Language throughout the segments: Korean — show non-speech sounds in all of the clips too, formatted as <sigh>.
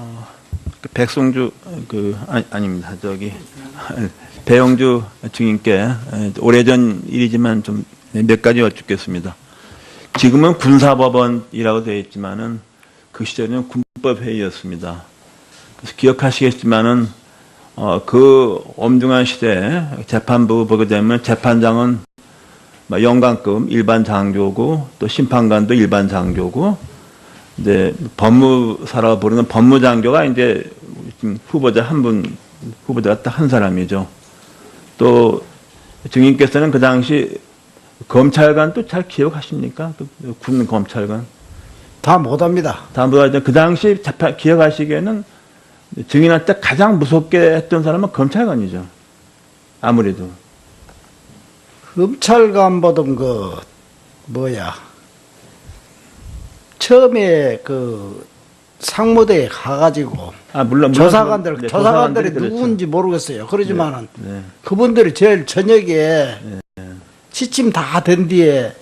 어, 그 백송주 그 아니, 아닙니다. 저기 <laughs> 배영주 증인께 에, 오래전 일이지만 좀 몇 가지 여쭙겠습니다. 지금은 군사법원이라고 되어 있지만은 그 시절에는 군법회의였습니다. 그래서 기억하시겠지만은 어, 그 엄중한 시대에 재판부 보게 되면 재판장은 뭐 영관급 일반 장교고 또 심판관도 일반 장교고 이제 법무사라고 부르는 법무장교가 이제 후보자 한 분 후보자가 딱 한 사람이죠. 또 증인께서는 그 당시 검찰관 또잘 기억하십니까? 그군 검찰관. 다 못합니다. 다음보다 그 당시 재판 기억하시기에는 증인한테 가장 무섭게 했던 사람은 검찰관이죠. 아무래도. 검찰관 보던 그 뭐야 처음에 그 상무대에 가가지고 아 물론 물론 조사관들 네, 조사관들이 그렇죠. 누구인지 모르겠어요. 그러지만은 네. 그분들이 제일 저녁에 시침 다 된 뒤에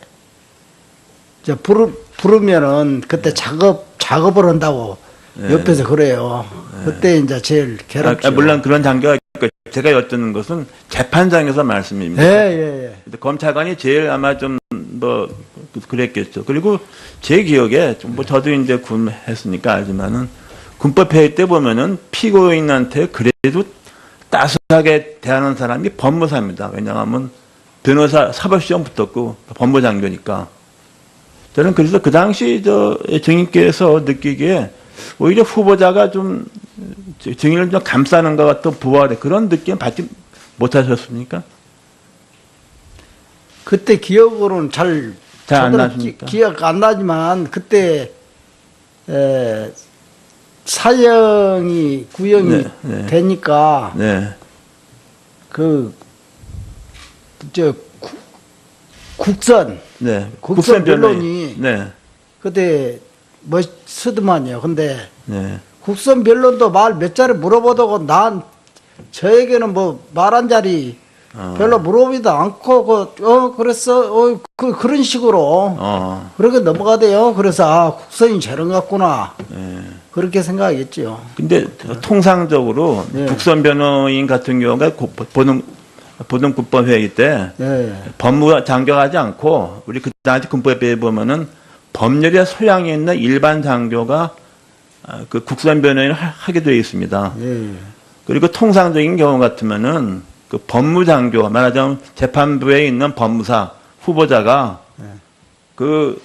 저 부르, 부르면은 그때 작업 작업을 한다고 네. 옆에서 그래요. 그때 이제 제일 아, 괴롭죠. 아, 물론 그런 장교가 제가 여쭙는 것은 재판장에서 말씀입니다. 예, 예, 예. 검찰관이 제일 아마 좀 뭐 그랬겠죠. 그리고 제 기억에 좀 뭐 저도 이제 군 했으니까 알지만은 군법 회의 때 보면은 피고인한테 그래도 따스하게 대하는 사람이 법무사입니다. 왜냐하면 변호사 사법 시험 붙었고 법무장교니까. 저는 그래서 그 당시 저 증인께서 느끼기에 오히려 후보자가 좀 증인을 좀 감싸는 것 같은 부활의 그런 느낌 받지 못하셨습니까? 그때 기억으로는 잘 잘안 나십니까? 기, 기억 안 나지만 그때 에, 사형이 구형이 네, 네. 되니까 네. 그저 국선 네. 국선. 변론이 네. 그때 뭐 쓰더만요. 근데 네. 국선 변론도 말 몇 자리 물어보다고 난 저에게는 뭐 말 한 자리 어. 별로 물어보지도 않고 그, 어 그랬어 어 그, 그런 식으로 어. 그렇게 넘어가대요. 그래서 아 국선이 저런 같구나 네. 그렇게 생각했죠. 근데 통상적으로 네. 국선 변호인 같은 경우가 고- 보는 보던 군법 회의 때 네, 법무 장교하지 않고 우리 그 당시 군법에 보면은 법률에 소양이 있는 일반 장교가 아, 그 국선 변호인을 하- 하게 되어 있습니다. 네, 그리고 통상적인 경우 같으면은 그 법무장교 말하자면 재판부에 있는 법무사 후보자가 네. 그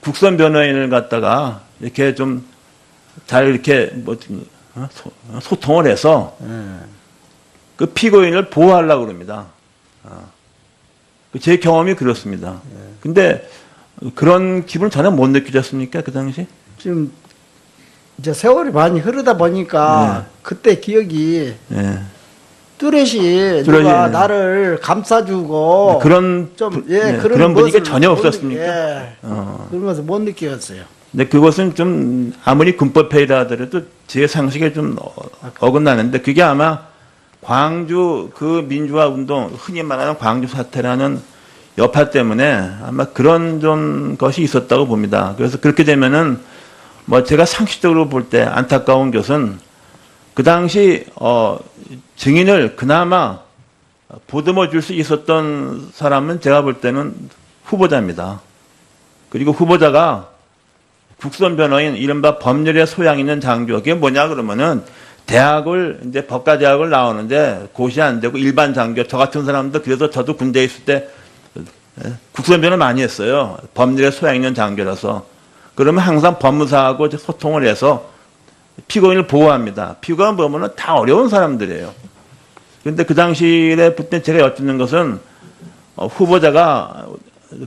국선 변호인을 갖다가 이렇게 좀 잘 이렇게 뭐 어? 소- 어? 소통을 해서 네. 그 피고인을 보호하려고 그럽니다. 어. 그제 경험이 그렇습니다. 근데 그런 기분 전혀 못 느끼셨습니까 그 당시? 지금 이제 세월이 많이 흐르다 보니까 네. 그때 기억이 예. 뚜렷이 뚜렷이, 누가 예. 나를 감싸주고 그런 좀 부- 예, 예, 그런, 그런 분위기 것을 전혀 못 없었습니까? 느- 예, 어. 그런 것을 못 느꼈어요. 근데 그것은 좀 아무리 군법 회의라 하더라도 제 상식에 좀 어- 어긋나는데 그게 아마 광주 그 민주화 운동 흔히 말하는 광주 사태라는 여파 때문에 아마 그런 좀 것이 있었다고 봅니다. 그래서 그렇게 되면은 뭐 제가 상식적으로 볼 때 안타까운 것은 그 당시 어 증인을 그나마 보듬어 줄 수 있었던 사람은 제가 볼 때는 후보자입니다. 그리고 후보자가 국선 변호인 이른바 법률에 소양 있는 장교 그게 뭐냐 그러면은 대학을 이제 법과 대학을 나오는데 고시 안 되고 일반 장교 저 같은 사람도 그래서 저도 군대 에 있을 때 예, 국선 변호 많이 했어요 법률에 소양 있는 장교라서 그러면 항상 법무사하고 소통을 해서 피고인을 보호합니다 피고인 보면은 다 어려운 사람들이에요 그런데 그 당시에 그때 제가 여쭙는 것은 어, 후보자가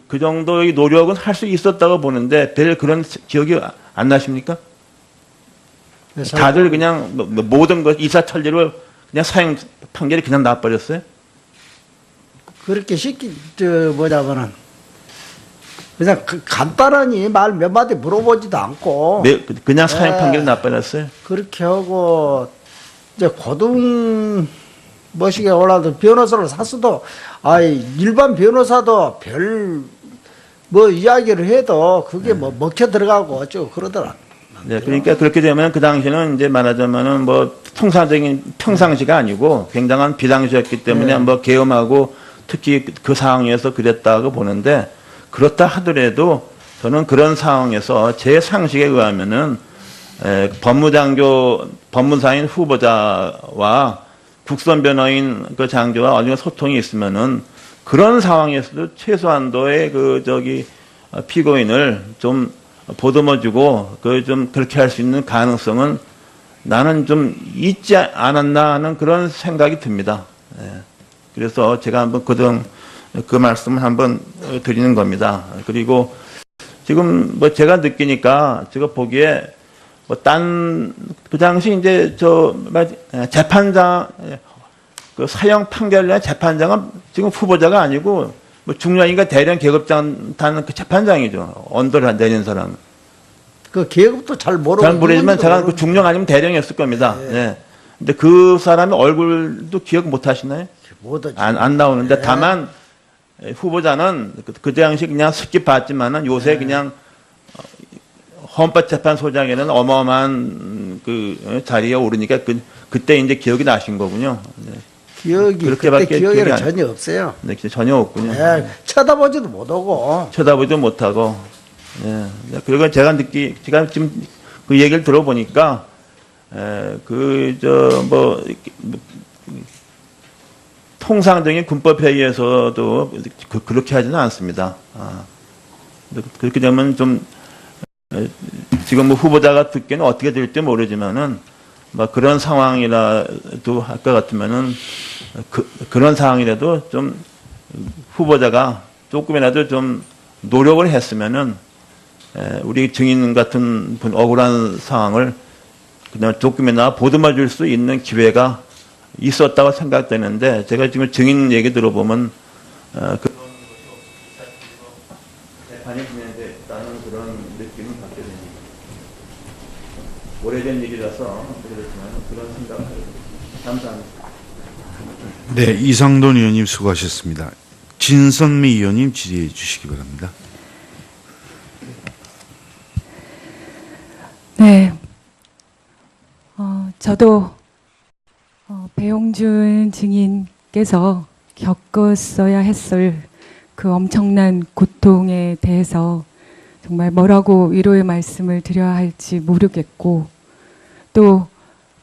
그 정도의 노력은 할 수 있었다고 보는데 별 그런 기억이 안 나십니까? 그래서 다들 그냥 뭐- 뭐 모든 것 이사천리로 그냥 사형 판결이 그냥 나버렸어요. 그렇게 쉽게 저 뭐냐면은 그냥 그 간단하니 말 몇 마디 물어보지도 않고 매- 그냥 사형 네. 판결이 나버렸어요. 그렇게 하고 이제 고등 머시게 올라도 변호사를 샀어도 아이 일반 변호사도 별 뭐 이야기를 해도 그게 뭐 먹혀 들어가고 어쩌고 그러더라. 네, 그러니까 그렇게 되면 그 당시는 이제 말하자면은 뭐 통상적인 평상시가 아니고 굉장한 비상시였기 때문에 네. 뭐 계엄하고 특히 그- 그 상황에서 그랬다고 보는데 그렇다 하더라도 저는 그런 상황에서 제 상식에 의하면은 에, 법무장교 법무사인 후보자와 국선 변호인 그 장교와 어느 소통이 있으면은 그런 상황에서도 최소한도의 그 저기 어, 피고인을 좀 보듬어주고 그 좀 그렇게 할 수 있는 가능성은 나는 좀 있지 않았나 하는 그런 생각이 듭니다. 예. 그래서 제가 한번 그동 그 말씀을 한번 어, 드리는 겁니다. 그리고 지금 뭐 제가 느끼니까 제가 보기에 뭐딴그 당시 이제 저 마- 에, 재판장 에, 그 사형 판결의 재판장은 지금 후보자가 아니고 뭐 중량이가 대령 계급장 타는 그 재판장이죠. 언더를 내린 사람. 그 계급도 잘 모르고 잘 모르지만 제가 그. 중령 아니면 대령이었을 겁니다. 예. 근데 그 사람의 얼굴도 기억 못 하시나요? 못하지. 안, 안 나오는데 네. 다만 에, 후보자는 그, 그 당시 그냥 스킵 봤지만은 요새 그냥 어, 헌법재판소장에는 어마어마한 음, 그 어, 자리에 오르니까 그, 그때 이제 기억이 나신 거군요. 네, 기억이 그렇게밖에 기억이 안- 전혀 없어요. 네, 전혀 없군요. 예, 쳐다보지도 못하고 쳐다보지도 못하고. 예. 그리고 제가 느끼, 제가 지금 그 얘기를 들어보니까, 에, 그, 저, 뭐, 통상 적인 군법회의에서도 그, 그렇게 하지는 않습니다. 아. 그렇게 되면 좀, 에, 지금 뭐 후보자가 듣기는 어떻게 될지 모르지만은, 뭐 그런 상황이라도 할것 같으면은, 그, 그런 상황이라도 좀 후보자가 조금이라도 좀 노력을 했으면은 에, 우리 증인 같은 분 억울한 상황을 그냥 조금이나 보듬어 줄 수 있는 기회가 있었다고 생각되는데 제가 지금 증인 얘기 들어보면 어, 그 재판이 진행됐다는 그런 느낌을 받게 됩니다. 오래된 일이라서 그렇지만 그런 생각을. 감사합니다. 네, 이상돈 의원님 수고하셨습니다. 진선미 의원님 질의해 주시기 바랍니다. 네. 어, 저도 어, 배용준 증인께서 겪었어야 했을 그 엄청난 고통에 대해서 정말 뭐라고 위로의 말씀을 드려야 할지 모르겠고 또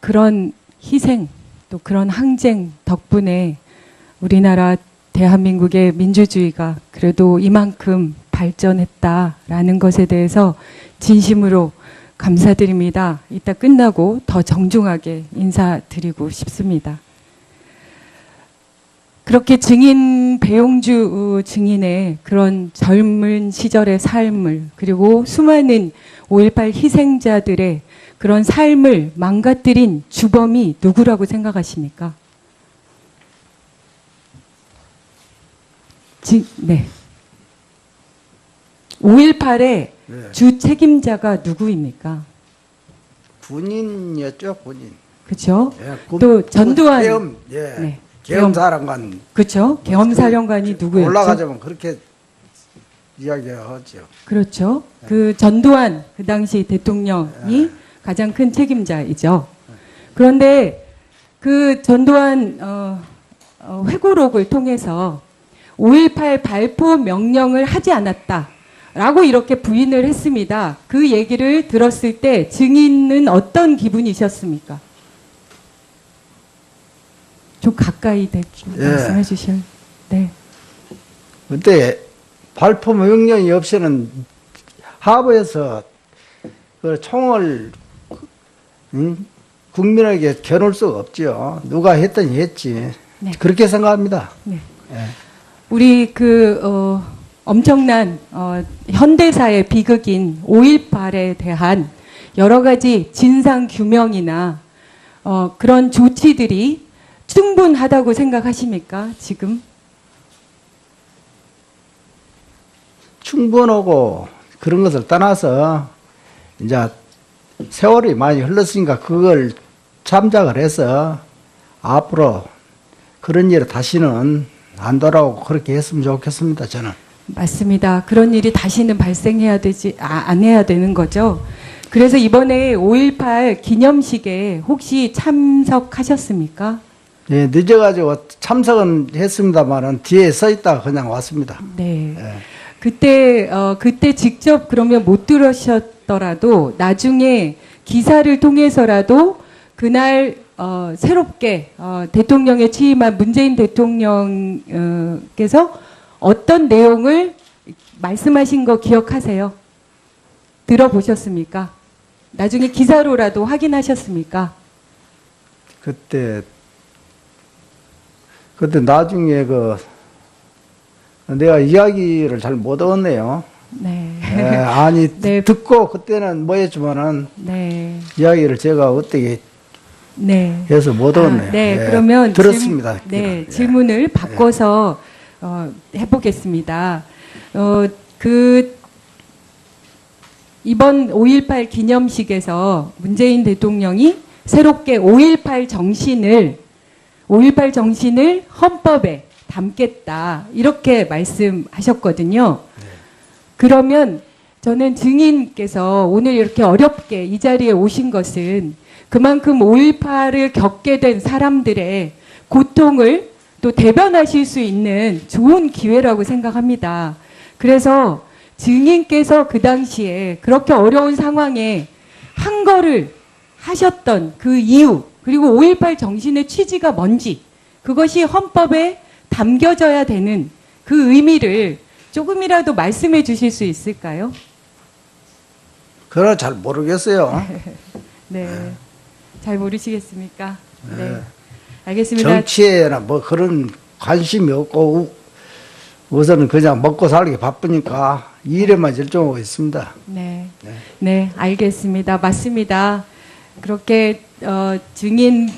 그런 희생 또 그런 항쟁 덕분에 우리나라 대한민국의 민주주의가 그래도 이만큼 발전했다라는 것에 대해서 진심으로 감사드립니다. 이따 끝나고 더 정중하게 인사드리고 싶습니다. 그렇게 증인 배용주 증인의 그런 젊은 시절의 삶을 그리고 수많은 5.18 희생자들의 그런 삶을 망가뜨린 주범이 누구라고 생각하십니까? 지, 네. 5.18의 네. 주 책임자가 누구입니까? 군인이었죠 군인. 그렇죠? 예, 군- 또 전두환 계엄, 예, 네. 계엄 사령관 그렇죠? 계엄사령관이 누구였죠? 올라가자면 그렇게 이야기하죠. 그렇죠. 그 전두환 그 당시 대통령이 가장 큰 책임자이죠. 그런데 그 전두환 어, 어, 회고록을 통해서 5.18 발포 명령을 하지 않았다 라고 이렇게 부인을 했습니다. 그 얘기를 들었을 때 증인은 어떤 기분이셨습니까? 좀 가까이 대고 예. 말씀해 주실. 네. 그때 발포 명령이 없이는 하부에서 그 총을 음, 국민에게 겨눌 수가 없죠. 누가 했더니 했지. 네. 그렇게 생각합니다. 네. 예. 우리 그 어, 엄청난 어, 현대사의 비극인 5.18에 대한 여러 가지 진상 규명이나 어, 그런 조치들이 충분하다고 생각하십니까? 지금? 충분하고 그런 것을 떠나서 이제 세월이 많이 흘렀으니까 그걸 참작을 해서 앞으로 그런 일을 다시는 안 돌아오고 그렇게 했으면 좋겠습니다. 저는. 맞습니다. 그런 일이 다시는 발생해야 되지 아, 안 해야 되는 거죠. 그래서 이번에 5.18 기념식에 혹시 참석하셨습니까? 예, 늦어가지고 참석은 했습니다만은 뒤에 서 있다가 그냥 왔습니다. 네. 예. 그때 어 그때 직접 그러면 못 들으셨더라도 나중에 기사를 통해서라도 그날 어 새롭게 어 대통령에 취임한 문재인 대통령께서 어떤 내용을 말씀하신 거 기억하세요? 들어보셨습니까? 나중에 기사로라도 확인하셨습니까? 그때 그때 나중에 그 내가 이야기를 잘 못 얻었네요. 네. 예, 아니 <laughs> 네. 듣고 그때는 뭐였지만은 네. 이야기를 제가 어떻게 네. 해서 못 얻었네요. 아, 네, 예, 그러면 들었습니다. 질, 네, 예. 질문을 바꿔서 어, 해보겠습니다. 어, 그 이번 5.18 기념식에서 문재인 대통령이 새롭게 5.18 정신을 5.18 정신을 헌법에 담겠다 이렇게 말씀하셨거든요. 그러면 저는 증인께서 오늘 이렇게 어렵게 이 자리에 오신 것은 그만큼 5.18을 겪게 된 사람들의 고통을 또 대변하실 수 있는 좋은 기회라고 생각합니다. 그래서 증인께서 그 당시에 그렇게 어려운 상황에 한 거를 하셨던 그 이유, 그리고 5.18 정신의 취지가 뭔지, 그것이 헌법에 담겨져야 되는 그 의미를 조금이라도 말씀해 주실 수 있을까요? 그걸 잘 모르겠어요. <laughs> 네. 잘 모르시겠습니까? 네. 네. 알겠습니다. 정치에나 뭐 그런 관심이 없고 우- 우선은 그냥 먹고 살기 바쁘니까 일에만 열중하고 있습니다. 네. 네. 네, 알겠습니다. 맞습니다. 그렇게 어, 증인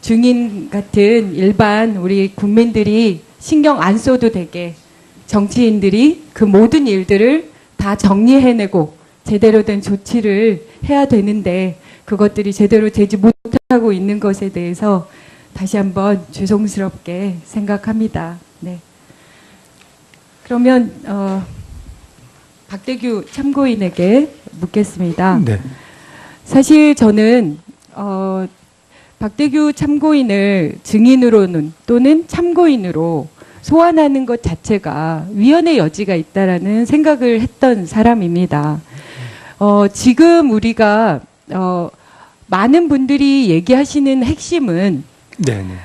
증인 같은 일반 우리 국민들이 신경 안 써도 되게 정치인들이 그 모든 일들을 다 정리해내고 제대로 된 조치를 해야 되는데 그것들이 제대로 되지 못하고 있는 것에 대해서 다시 한번 죄송스럽게 생각합니다. 네. 그러면 어, 박대규 참고인에게 묻겠습니다. 네. 사실 저는 어, 박대규 참고인을 증인으로는 또는 참고인으로 소환하는 것 자체가 위헌의 여지가 있다라는 생각을 했던 사람입니다. 어, 지금 우리가 어, 많은 분들이 얘기하시는 핵심은 네, 네.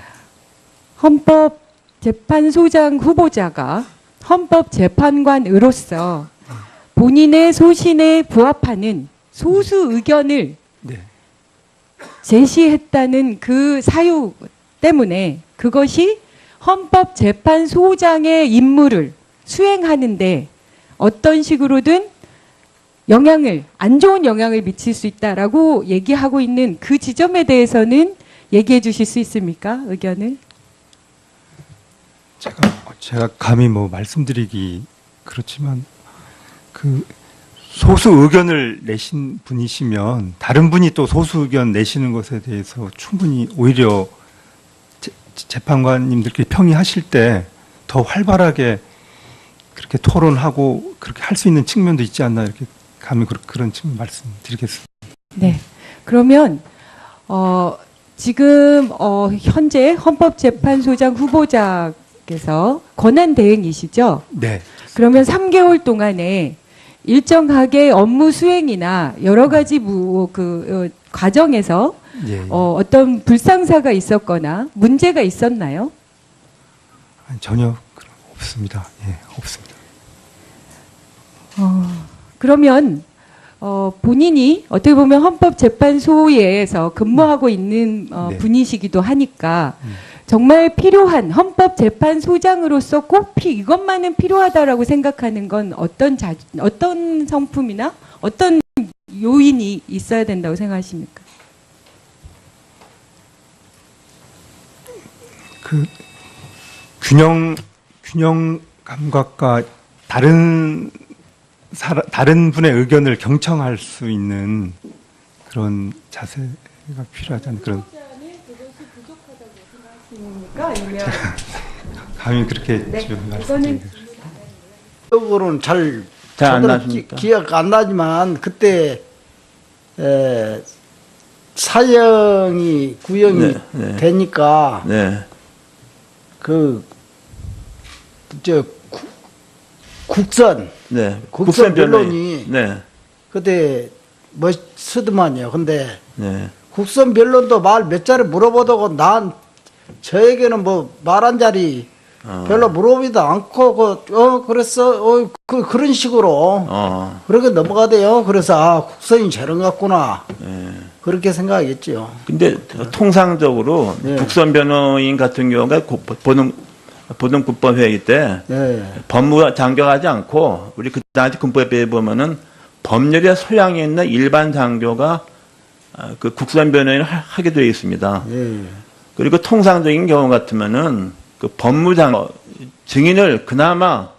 헌법재판소장 후보자가 헌법재판관으로서 본인의 소신에 부합하는 소수 의견을 네. 제시했다는 그 사유 때문에 그것이 헌법재판소장의 임무를 수행하는데 어떤 식으로든 영향을 안 좋은 영향을 미칠 수 있다라고 얘기하고 있는 그 지점에 대해서는 얘기해 주실 수 있습니까? 의견을? 제가 제가 감히 뭐 말씀드리기 그렇지만 그 소수 의견을 내신 분이시면 다른 분이 또 소수 의견 내시는 것에 대해서 충분히 오히려 재- 재판관님들끼리 평의하실 때 더 활발하게 그렇게 토론하고 그렇게 할 수 있는 측면도 있지 않나 이렇게 감히 그런- 그런 측면 말씀드리겠습니다. 네. 그러면 어, 지금 어, 현재 헌법재판소장 후보자께서 권한 대행이시죠? 네. 그러면 3개월 동안에 일정하게 업무 수행이나 여러 가지 무, 그 어, 과정에서 예. 예. 어, 어떤 불상사가 있었거나 문제가 있었나요? 아니, 전혀 없습니다. 예, 없습니다. 어, 그러면 어, 본인이 어떻게 보면 헌법재판소에서 근무하고 있는 어, 네. 분이시기도 하니까 음. 정말 필요한 헌법재판소장으로서 꼭 피, 이것만은 필요하다라고 생각하는 건 어떤 자, 어떤 성품이나 어떤 요인이 있어야 된다고 생각하십니까? 그 균형 균형 감각과 다른 사람, 다른 분의 의견을 경청할 수 있는 그런 자세가 필요하지 않나 그런 <laughs> 감히 그렇게 네, 지금 이거는 기억으로는 잘? 기, 기억 안 나지만 그때 에, 사형이 구형이 네, 네. 되니까 네. 그저 국선 네. 국선. 변론이 네. 그때 뭐 쓰더만요. 근데 네. 국선 변론도 말 몇 자리 물어보다고 난 저에게는 뭐 말 한 자리 어. 별로 물어보지도 않고 그, 어 그랬어 어 그, 그런 식으로 어. 그렇게 넘어가대요. 그래서 아 국선이 저런 것 같구나 네. 그렇게 생각하겠죠. 근데 통상적으로 네. 국선 변호인 같은 경우가 고- 보는 보는 국법 회의 때 네. 법무 장교하지 않고 우리 그 당시 군법에 보면은 법률에 소양이 있는 일반 장교가 아, 그 국선 변호인을 하- 하게 되어 있습니다. 예. 그리고 통상적인 경우 같으면은 그 법무장 어, 증인을 그나마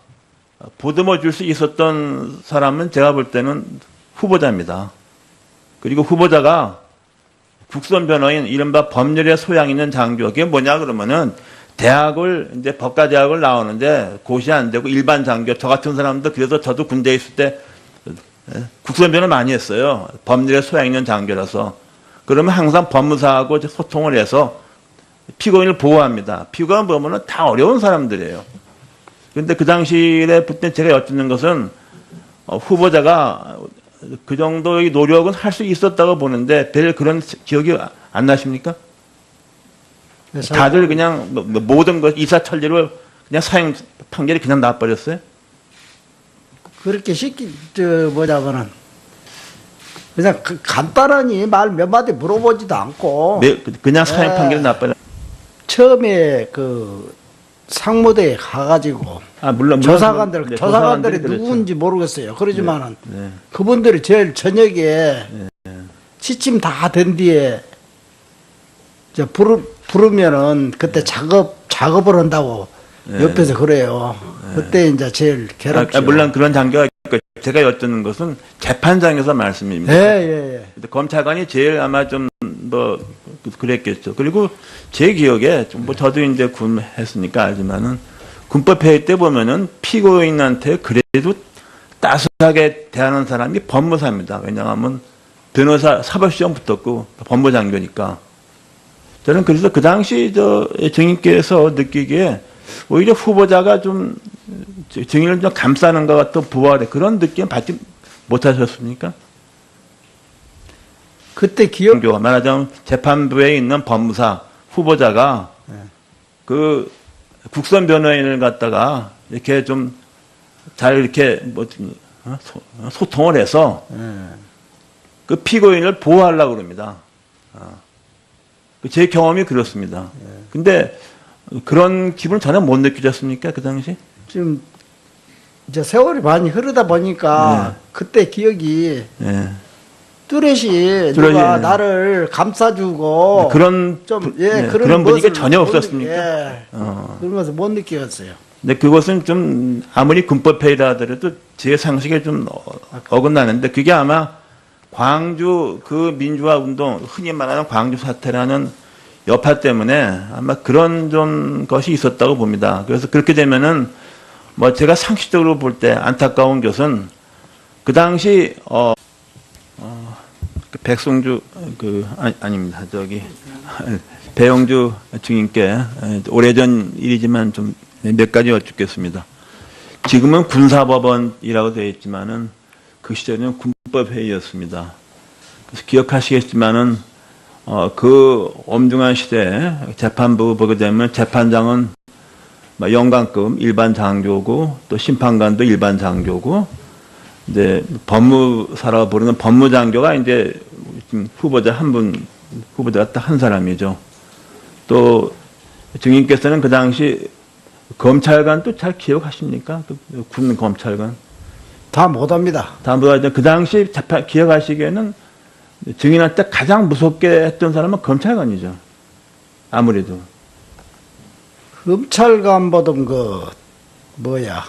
보듬어 줄 수 있었던 사람은 제가 볼 때는 후보자입니다. 그리고 후보자가 국선 변호인 이른바 법률에 소양 있는 장교 그게 뭐냐 그러면은 대학을 이제 법과 대학을 나오는데 고시 안 되고 일반 장교 저 같은 사람도 그래서 저도 군대에 있을 때 예, 국선 변호 많이 했어요. 법률에 소양 있는 장교라서 그러면 항상 법무사하고 소통을 해서 피고인을 보호합니다. 피고인 보면은 다 어려운 사람들이에요. 그런데 그 당시에 그때 제가 여쭙는 것은 어, 후보자가 그 정도의 노력은 할 수 있었다고 보는데 별 그런 기억이 안 나십니까? 그래서 다들 그냥 뭐- 뭐 모든 것 이사천리로 그냥 사형 판결이 그냥 나버렸어요. 그렇게 쉽게 저 뭐냐면은 그냥 그 간단하니 말 몇 마디 물어보지도 않고 매- 그냥 사형 네. 판결이 나버려. 처음에 그 상무대에 가가지고 아 물론 물론 조사관들 네, 조사관들이 그렇죠. 누구인지 모르겠어요. 그러지만은 네. 그분들이 제일 저녁에 취침 다 된 뒤에 저 부르, 부르면은 그때 작업 작업을 한다고 네. 옆에서 그래요. 그때 이제 제일 아, 괴롭죠. 아, 물론 그런 장교가 있고 제가 여쭙는 것은 재판장에서 말씀입니다. 예, 예, 예. 검찰관이 제일 아마 좀 뭐 그랬겠죠. 그리고 제 기억에 좀뭐 저도 이제 군 했으니까 알지만은 군법 회의 때 보면은 피고인한테 그래도 따스하게 대하는 사람이 법무사입니다. 왜냐하면 변호사 사법시험 붙었고 법무장교니까. 저는 그래서 그 당시 저 증인께서 느끼기에 오히려 후보자가 좀 증인을 좀 감싸는 것 같은 부활의 그런 느낌 받지 못하셨습니까? 그때 기억 장교 말하자면 재판부에 있는 법무사 후보자가 그 국선 변호인을 갖다가 이렇게 좀 잘 이렇게 뭐 어? 소- 어? 소통을 해서 그 피고인을 보호하려고 그럽니다. 어. 그제 경험이 그렇습니다. 근데 그런 기분을 전혀 못 느끼셨습니까 그 당시? 지금 이제 세월이 많이 흐르다 보니까 그때 기억이 예. 뚜렷이 누가 예. 나를 감싸주고 그런 좀 부- 예, 예, 그런, 그런 분위기가 것을 전혀 없었습니까? 예, 어. 그런 것을 못 느꼈어요. 근데 그것은 좀 아무리 군법 회의라 하더라도 제 상식에 좀 어- 어긋나는데 그게 아마 광주 그 민주화 운동 흔히 말하는 광주 사태라는 여파 때문에 아마 그런 좀 것이 있었다고 봅니다. 그래서 그렇게 되면은 뭐 제가 상식적으로 볼 때 안타까운 것은 그 당시 어, 어, 그 백성주 그 아니, 아닙니다 저기 <laughs> 배영주 증인께 에, 오래전 일이지만 좀 몇 가지 여쭙겠습니다. 지금은 군사법원이라고 되어 있지만은 그 시절에는 군법회의였습니다. 그래서 기억하시겠지만은 어, 그 엄중한 시대에 재판부 보게 되면 재판장은 뭐 영관급 일반 장교고 또 심판관도 일반 장교고 이제 법무사라고 부르는 법무장교가 이제 후보자 한 분 후보자가 딱 한 사람이죠. 또 증인께서는 그 당시 검찰관 또잘 기억하십니까? 그군 검찰관. 다 못합니다. 다음보다 이제 그 당시 재판 기억하시기에는 증인한테 가장 무섭게 했던 사람은 검찰관이죠. 아무래도. 검찰관 보던 그 뭐야